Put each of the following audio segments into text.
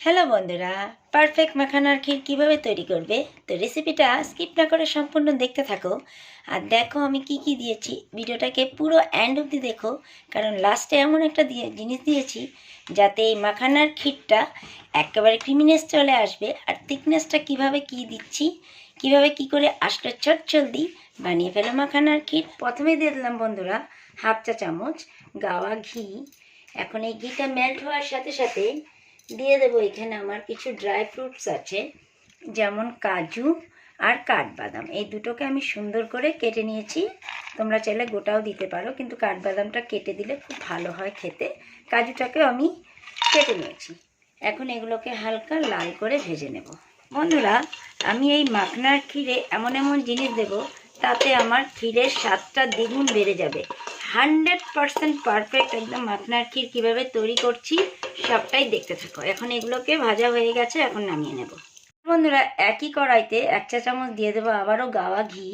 Hello বন্ধুরা perfect মাখানার ক্ষীর কীভাবে তৈরি করবে? তো রেসিপিটা স্কিপ না করে সম্পূর্ণ দেখতে থাকো। আর দেখো আমি কি কি দিয়েছি, ভিডিওটাকে পুরো অ্যান্ড অবধি দেখো, কারণ লাস্টে এমন একটা দিয়ে, জিনিস দিয়েছি, যাতে এই মাখানার ক্ষীরটা একেবারে ক্রিমিনেস চলে আসবে। আর থিকনেসটা কীভাবে কি দিচ্ছি, কীভাবে কি করে আসলে চট জলদি, বানিয়ে ফেলো মাখানার ক্ষীর প্রথমে দিয়ে দিলাম বন্ধুরা, হাফ চা চামচ, গাওয়া ঘি। এখন এই ঘিটা মেল্ট হওয়ার সাথে সাথে দিয়ে দেবো এখানে আমার কিছু ড্রাই ফ্রুটস আছে, যেমন কাজু আর কাঠবাদাম। এই দুটোকে আমি সুন্দর করে কেটে নিয়েছি। তোমরা চাইলে গোটাও দিতে পারো, কিন্তু কাঠবাদামটা কেটে দিলে খুব ভালো হয় খেতে। কাজুটাকেও আমি কেটে নিয়েছি। এখন এগুলোকে হালকা লাল করে ভেজে নেব। বন্ধুরা, আমি এই মাখনার ক্ষীরে এমন এমন জিনিস দেব তাতে আমার ক্ষীরের স্বাদটা দ্বিগুণ বেড়ে যাবে। হান্ড্রেড পারসেন্ট পারফেক্ট একদম মাখনার ক্ষীর কীভাবে তৈরি করছি, সবটাই দেখতে থাকো। এখন এগুলোকে ভাজা হয়ে গেছে, এখন নামিয়ে নেব। বন্ধুরা, একই কড়াইতে এক চা চামচ দিয়ে দেবো আবারও গাওয়া ঘি।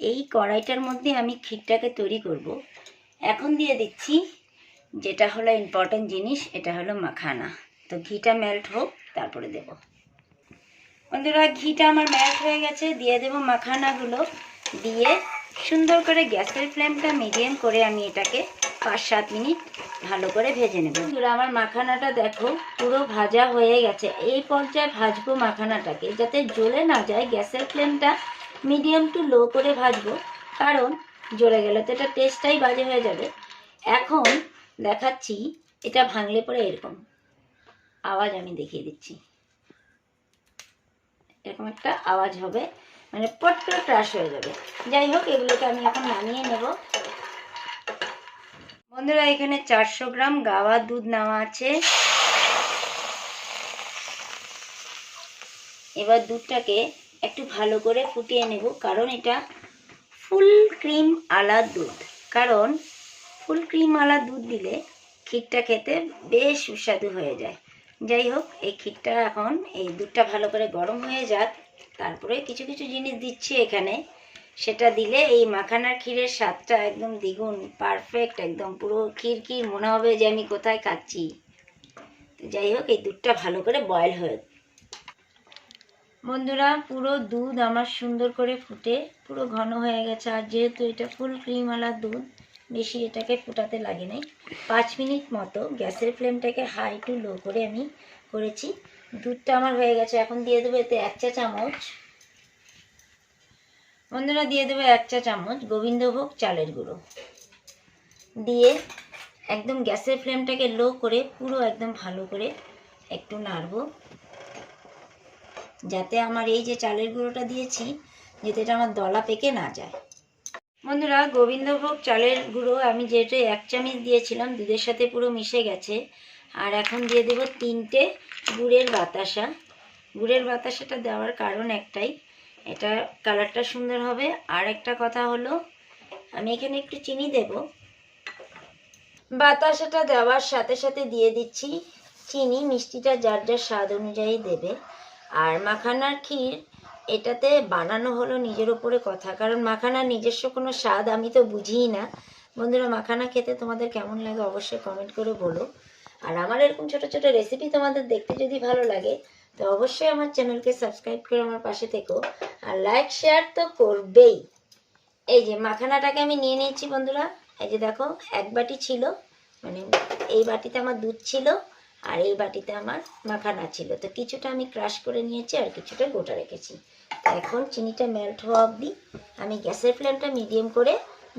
এই কড়াইটার মধ্যে আমি ক্ষীরটাকে তৈরি করব। এখন দিয়ে দিচ্ছি যেটা হলো ইম্পর্টেন্ট জিনিস, এটা হলো মাখানা। তো ঘিটা মেল্ট হোক, তারপরে দেব। বন্ধুরা, ঘিটা আমার মেল্ট হয়ে গেছে, দিয়ে দেবো মাখানাগুলো। দিয়ে সুন্দর করে গ্যাসের ফ্লেমটা মিডিয়াম করে আমি এটাকে পাঁচ সাত মিনিট ভালো করে ভেজে নেব। বন্ধুরা, আমার মাখানাটা দেখো পুরো ভাজা হয়ে গেছে। এই পর্যায়ে ভাজবো মাখানাটাকে যাতে জ্বলে না যায়। গ্যাসের ফ্লেমটা মিডিয়াম টু লো করে ভাজবো, কারণ জ্বলে গেলে তো এটা টেস্টটাই বাজে হয়ে যাবে। এখন দেখাচ্ছি এটা ভাঙলে পরে এরকম। আওয়াজ আমি দেখিয়ে দিচ্ছি। এরকম একটা আওয়াজ হবে। মানে পট করে হয়ে যাবে। যাই হোক, এগুলোকে আমি এখন নামিয়ে নেব। বন্ধুরা, এখানে চারশো গ্রাম গাওয়া দুধ নেওয়া আছে। এবার দুধটাকে একটু ভালো করে ফুটিয়ে নেব, কারণ এটা ফুল ক্রিম আলা দুধ। কারণ ফুল ক্রিম আলা দুধ দিলে ক্ষীরটা খেতে বেশ সুস্বাদু হয়ে যায়। যাই হোক, এই ক্ষীরটা এখন, এই দুধটা ভালো করে গরম হয়ে যাক। তারপরে কিছু কিছু জিনিস দিচ্ছি এখানে। সেটা দিলে এই মাখানার ক্ষীরের স্বাদটা একদম দ্বিগুণ পারফেক্ট একদম পুরো ক্ষীর ক্ষীর মনে হবে যে আমি কোথায় খাচ্ছি। তো যাই হোক, এই দুধটা ভালো করে বয়েল হয়ে বন্ধুরা, পুরো দুধ আমার সুন্দর করে ফুটে, পুরো ঘন হয়ে গেছে। আর যেহেতু এটা ফুল ক্রিমওয়ালা দুধ, বেশি এটাকে ফুটাতে লাগে নাই। পাঁচ মিনিট মতো গ্যাসের ফ্লেমটাকে হাই টু লো করে আমি করেছি। দুধটা আমার হয়ে গেছে। এখন দিয়ে দেবো এতে এক চা চামচ। বন্ধুরা, দিয়ে দেবো এক চা চামচ গোবিন্দভোগ চালের গুঁড়ো। দিয়ে একদম গ্যাসের ফ্লেমটাকে লো করে পুরো একদম ভালো করে একটু নাড়বো। যাতে আমার এই যে চালের গুঁড়োটা দিয়েছি, যাতে এটা আমার দলা পেকে না যায়। বন্ধুরা, গোবিন্দভোগ চালের গুঁড়ো আমি যেটা এক চামচ দিয়েছিলাম, দুধের সাথে পুরো মিশে গেছে। আর এখন দিয়ে দেব তিনটে গুড়ের বাতাসা। গুড়ের বাতাসাটা দেওয়ার কারণ একটাই, এটা কালারটা সুন্দর হবে। আর একটা কথা হলো, আমি এখানে একটু চিনি দেব। বাতাসাটা দেওয়ার সাথে সাথে দিয়ে দিচ্ছি চিনি, মিষ্টিটা যার যার স্বাদ অনুযায়ী দেবে। আর মাখানার ক্ষীর, এটাতে বানানো হলো নিজের ওপরে কথা, কারণ মাখানার নিজস্ব কোনো স্বাদ আমি তো বুঝিই না। বন্ধুরা, মাখানা খেতে তোমাদের কেমন লাগে অবশ্যই কমেন্ট করে বলো। আর আমার এরকম ছোট ছোট রেসিপি তোমাদের দেখতে যদি ভালো লাগে, তো অবশ্যই আমার চ্যানেলকে সাবস্ক্রাইব করে আমার পাশে থেকো। আর লাইক শেয়ার তো করবেই। এই যে মাখানাটাকে আমি নিয়ে নিয়েছি বন্ধুরা, এই যে দেখো, এক বাটি ছিল মানে এই বাটিতে আমার দুধ ছিল, আর এই বাটিতে আমার মাখানা ছিল। তো কিছুটা আমি ক্রাশ করে নিয়েছি আর কিছুটা গোটা রেখেছি। এখন চিনিটা মেল্ট হওয়া অবধি আমি গ্যাসের ফ্লেমটা মিডিয়াম করে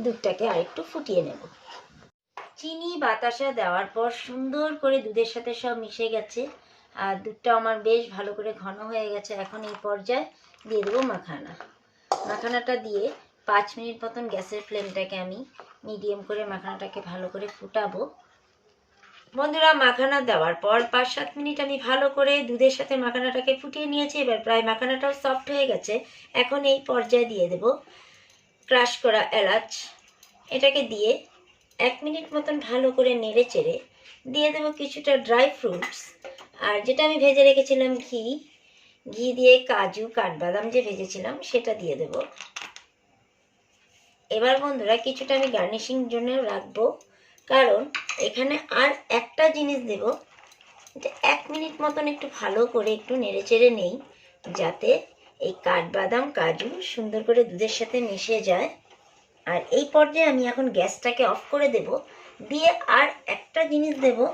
দুধটাকে আরেকটু ফুটিয়ে নেব। চিনি বাতাসা দেওয়ার পর সুন্দর করে দুধের সাথে সব মিশে গেছে। আর দুধটা আমার বেশ ভালো করে ঘন হয়ে গেছে। এখন এই পর্যায়ে দিয়ে দেবো মাখানা। মাখানাটা দিয়ে পাঁচ মিনিট মতন গ্যাসের ফ্লেমটাকে আমি মিডিয়াম করে মাখানাটাকে ভালো করে ফুটাবো। বন্ধুরা, মাখানা দেওয়ার পর পাঁচ সাত মিনিট আমি ভালো করে দুধের সাথে মাখানাটাকে ফুটিয়ে নিয়েছি। এবার প্রায় মাখানাটাও সফট হয়ে গেছে। এখন এই পর্যায়ে দিয়ে দেব ক্রাশ করা এলাচ। এটাকে দিয়ে এক মিনিট মতন ভালো করে নেড়ে চেড়ে দিয়ে দেবো কিছুটা ড্রাই ফ্রুটস। আর যেটা আমি ভেজে রেখেছিলাম ঘি ঘি দিয়ে কাজু, কাঠবাদাম যে ভেজেছিলাম সেটা দিয়ে দেব। এবার বন্ধুরা কিছুটা আমি গার্নিশিং জন্য রাখব, কারণ এখানে আর একটা জিনিস দেব এটা এক মিনিট মতন একটু ভালো করে একটু নেড়ে চেড়ে নেই, যাতে এই কাঠবাদাম, কাজু সুন্দর করে দুধের সাথে মিশে যায়। আর এই পর্যায়ে আমি এখন গ্যাসটাকে অফ করে দেব। দিয়ে আর একটা জিনিস দেব।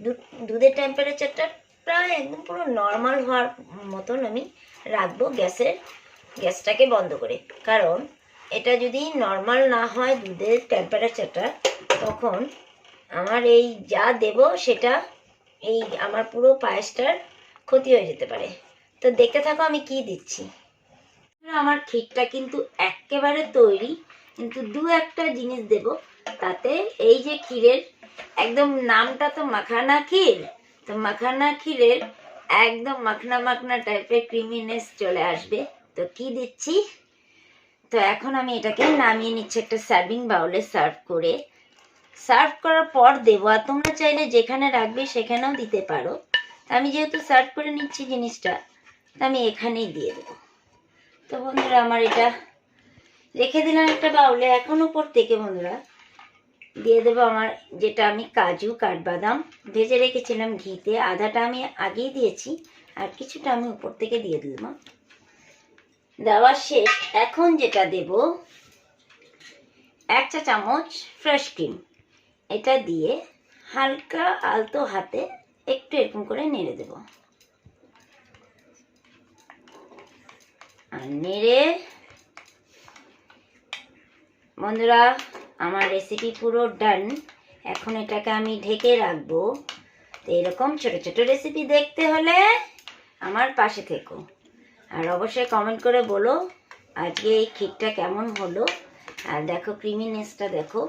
দুধ- দুধের টেম্পারেচারটা প্রায় একদম পুরো নর্মাল হওয়ার মতন আমি রাখব গ্যাসের, গ্যাসটাকে বন্ধ করে। কারণ এটা যদি নর্মাল না হয় দুধের টেম্পারেচারটা তখন আমার এই যা দেব সেটা এই আমার পুরো পায়েসটার ক্ষতি হয়ে যেতে পারে। তো দেখতে থাকো আমি কি দিচ্ছি। আমার ক্ষীরটা কিন্তু একেবারে তৈরি। কিন্তু দু একটা জিনিস দেব। তাতে এই যে ক্ষীরের একদম নামটা তো মাখানা ক্ষীর, তো মাখানা ক্ষীরের একদম মাখনা মাখনা টাইপের ক্রিমিনেস চলে আসবে। তো কি দিচ্ছি? তো এখন আমি এটাকে নামিয়ে নিচ্ছি একটা সার্ভিং বাউলে সার্ভ করে। সার্ভ করার পর দেবো, আর তোমরা চাইলে যেখানে রাখবে সেখানেও দিতে পারো। আমি যেহেতু সার্ভ করে নিচ্ছি জিনিসটা আমি এখানেই দিয়ে দেবো। তো বন্ধুরা, আমার এটা রেখে দিলাম একটা বাউলে, এখন উপর থেকে বন্ধুরা। দিয়ে দেবো আমার যেটা আমি কাজু, কাঠবাদাম ভেজে রেখেছিলাম ঘিতে। আধাটা আমি আগেই দিয়েছি, আর কিছুটা আমি উপর থেকে দিয়ে দিলাম। দেওয়া শেষ। এখন যেটা দেব, এক চা চামচ ফ্রেশ ক্রিম। এটা দিয়ে হালকা আলতো হাতে একটু এরকম করে নেড়ে দেব। আর নেড়ে বন্ধুরা, আমার রেসিপি পুরো ডান এখন এটাকে আমি ঢেকে রাখব। তো এরকম ছোট ছোট রেসিপি দেখতে হলে আমার পাশে থেকো। আর অবশ্যই কমেন্ট করে বলো আজকে এই ক্ষীরটা কেমন হলো। আর দেখো ক্রিমিনেসটা দেখো।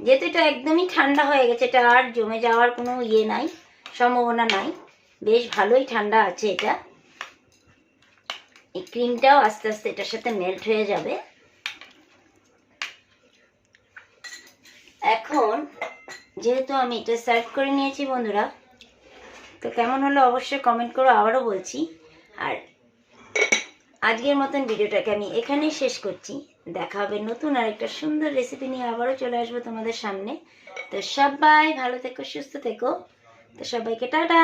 যেহেতু এটা একদমই ঠান্ডা হয়ে গেছে, এটা আর জমে যাওয়ার কোনো ইয়ে নাই, সম্ভাবনা নাই। বেশ ভালোই ঠান্ডা আছে এটা। এই ক্রিমটাও আস্তে আস্তে এটার সাথে মেল্ট হয়ে যাবে। এখন যেহেতু আমি এটা সার্ভ করে নিয়েছি বন্ধুরা, তো কেমন হলো অবশ্যই কমেন্ট করো আবারও বলছি। আর আজকের মতন ভিডিওটাকে আমি এখানেই শেষ করছি। দেখা হবে নতুন আর একটা সুন্দর রেসিপি নিয়ে আবারও চলে আসব তোমাদের সামনে। তো সবাই ভালো থেকো, সুস্থ থেকো। তো সবাইকে টাটা!